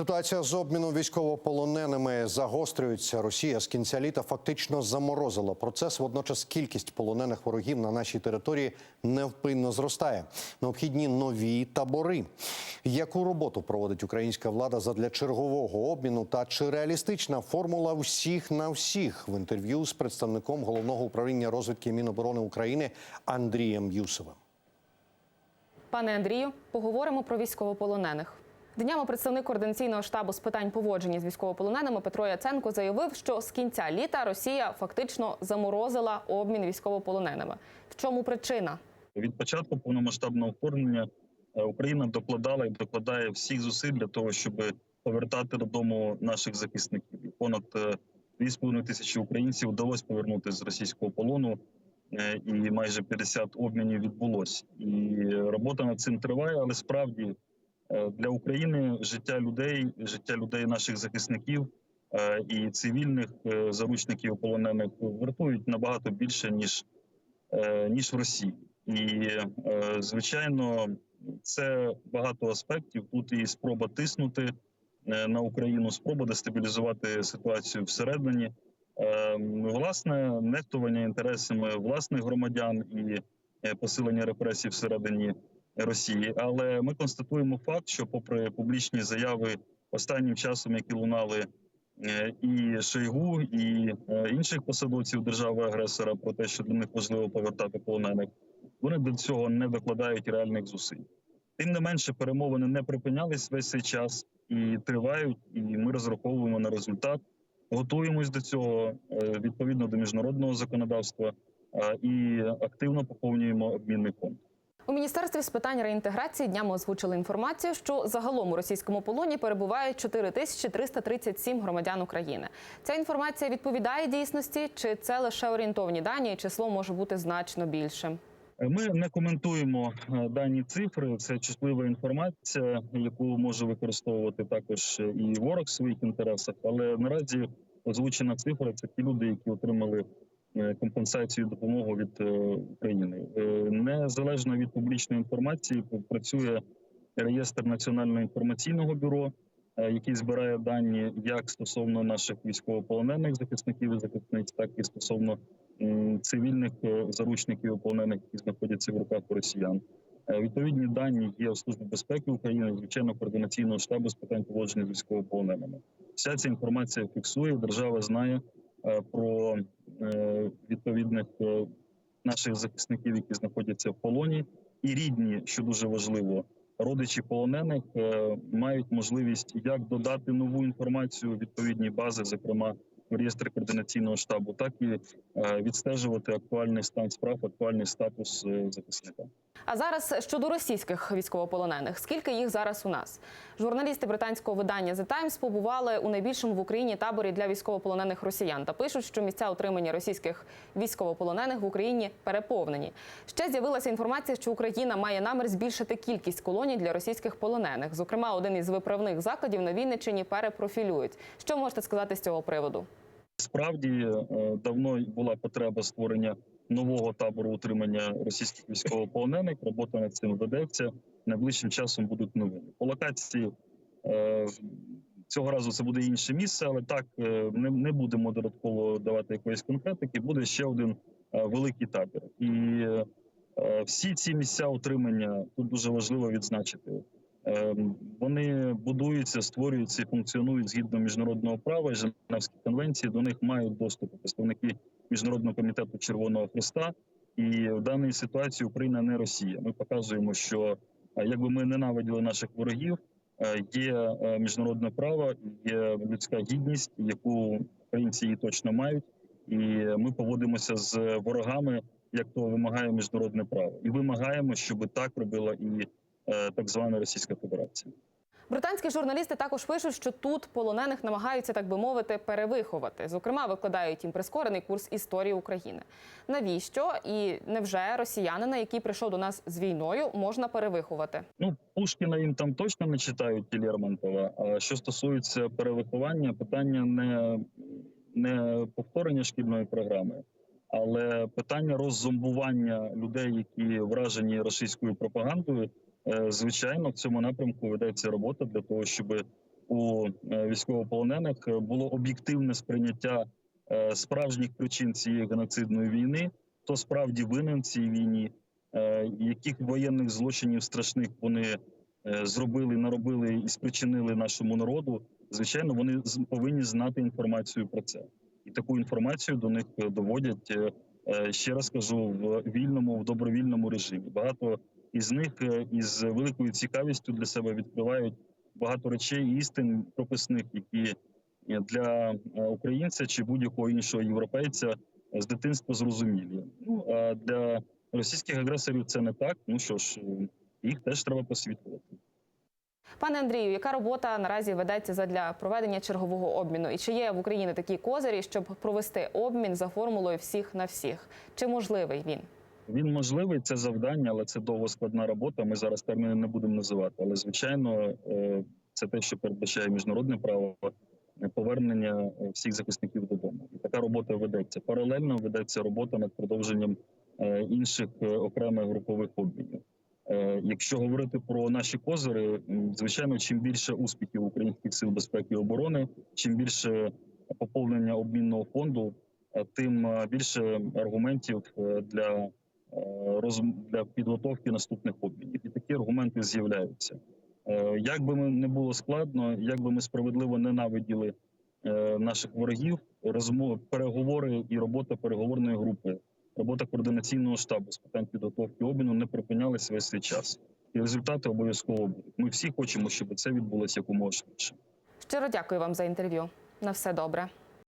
Ситуація з обміном військовополоненими загострюється. Росія з кінця літа фактично заморозила процес. Водночас кількість полонених ворогів на нашій території невпинно зростає. Необхідні нові табори. Яку роботу проводить українська влада задля чергового обміну? Та чи реалістична формула всіх на всіх в інтерв'ю з представником головного управління розвідки Міноборони України Андрієм Юсовим? Пане Андрію, поговоримо про військовополонених. Днями представник координаційного штабу з питань поводження з військовополоненими Петро Яценко заявив, що з кінця літа Росія фактично заморозила обмін військовополоненими. В чому причина? Від початку повномасштабного вторгнення е, Україна докладала і докладає всіх зусиль для того, щоб повертати додому наших захисників. І Понад е, 2,5 тисячі українців вдалося повернути з російського полону, е, і майже 50 обмінів відбулось. І робота над цим триває, але справді е, для України життя людей, життя людей наших захисників е, і цивільних е, заручників полонених вартують набагато більше ніж, е, ніж в Росії. І е, звичайно, це багато аспектів. Тут і спроба тиснути е, на Україну, спроба дестабілізувати ситуацію всередині, Е, власне нехтування інтересами власних громадян і е, посилення репресій всередині Росії. Але ми констатуємо факт, що, попри публічні заяви останнім часом, які лунали е, і Шойгу, і е, інших посадовців держави-агресора про те, що для них важливо повертати полонених, вони до цього не докладають реальних зусиль. Тим не менше, перемовини не припинялись весь цей час і тривають. І ми розраховуємо на результат. Готуємось до цього е, відповідно до міжнародного законодавства і активно поповнюємо обмінний фонд. У міністерстві з питань реінтеграції днями озвучили інформацію, що загалом у російському полоні перебувають 4337 громадян України. Ця інформація відповідає дійсності, чи це лише орієнтовні дані, і число може бути значно більшим. Ми не коментуємо е, дані цифри. Це чутлива інформація, яку може використовувати також і ворог в своїх інтересах. Але наразі озвучена цифра це ті люди, які отримали компенсацію і допомогу від е, України. Е, Незалежно від публічної інформації працює реєстр національного інформаційного бюро, е, який збирає дані як стосовно наших військовополонених захисників і захисниць, так і стосовно цивільних е, заручників і полонених, які знаходяться в руках росіян. Е, Відповідні дані є у Службі безпеки України, звичайно, координаційного штабу з питань поводження з військовополоненими. Вся ця інформація фіксує. Держава знає е, про е, відповідних е, наших захисників, які знаходяться в полоні, і рідні, що дуже важливо, родичі полонених е, мають можливість як додати нову інформацію у відповідні бази, зокрема в реєстрі координаційного штабу, так і е, відстежувати актуальний стан справ, актуальний статус е, захисника. А зараз щодо російських військовополонених, скільки їх зараз у нас? Журналісти британського видання The Times побували у найбільшому в Україні таборі для військовополонених росіян та пишуть, що місця утримання російських військовополонених в Україні переповнені. Ще з'явилася інформація, що Україна має намір збільшити кількість колоній для російських полонених. Зокрема, один із виправних закладів на Вінниччині перепрофілюють. Що можете сказати з цього приводу? Справді е, давно була потреба створення нового табору утримання російських військовополонених. Робота над цим ведеться. Найближчим часом будуть новини. По локації е, цього разу це буде інше місце, але так е, не, не будемо додатково давати якоїсь конкретики. Буде ще один е, великий табір, і всі ці місця утримання тут дуже важливо відзначити. Е, Вони будуються, створюються функціонують згідно міжнародного права і конвенції. До них мають доступ представники міжнародного комітету Червоного Христа. І в даній ситуації Україна не Росія. Ми показуємо, що е, якби ми ненавиділи наших ворогів, е, є е, міжнародне право, є людська гідність, яку українці її точно мають, і ми поводимося з ворогами, як того вимагає міжнародне право, і вимагаємо, щоб так робила і так звана Російська Федерація. Британські журналісти також пишуть, що тут полонених намагаються, так би мовити, перевиховати. Зокрема, викладають їм прискорений курс історії України. Навіщо і невже росіянина, який прийшов до нас з війною, можна перевиховати? Ну, Пушкіна їм там точно не читають і Лермонтова. А що стосується перевиховання, питання не, не повторення шкільної програми, але питання роззомбування людей, які вражені російською пропагандою. Е, Звичайно, в цьому напрямку ведеться робота для того, щоб у е, військовополонених було об'єктивне сприйняття е, справжніх причин цієї геноцидної війни, хто справді винен в цій війні, яких воєнних злочинів страшних вони зробили, наробили і спричинили нашому народу. Звичайно, вони повинні знати інформацію про це, і таку інформацію до них доводять. Ще раз кажу, в вільному, в добровільному режимі. Багато із них е, із великою цікавістю для себе відкривають багато речей істин прописних, які для е, українця чи будь-якого іншого європейця е, з дитинства зрозумілі. Ну а для російських агресорів це не так. Ну що ж, їх теж треба посвітлювати. Пане Андрію, яка робота наразі ведеться задля проведення чергового обміну? І чи є в Україні такі козирі, щоб провести обмін за формулою всіх на всіх? Чи можливий він? Він можливий, це завдання, але це довго складна робота. Ми зараз терміни не будемо називати. Але звичайно, е, це те, що передбачає міжнародне право е, повернення е, всіх захисників додому. І така робота ведеться. Паралельно ведеться робота над продовженням інших окремих групових обмінів. Якщо говорити про наші козири, звичайно, чим більше успіхів українських сил безпеки і оборони, чим більше поповнення обмінного фонду, тим більше аргументів для для підготовки наступних обмінів. І такі аргументи з'являються. Е, Як би не було складно, як би ми справедливо ненавиділи е, наших ворогів, розмови, переговори і робота переговорної групи, робота координаційного штабу з питань підготовки обміну не припинялися весь цей час. І результати обов'язково будуть. Ми всі хочемо, щоб це відбулося якомога швидше. Щиро дякую вам за інтерв'ю. На все добре.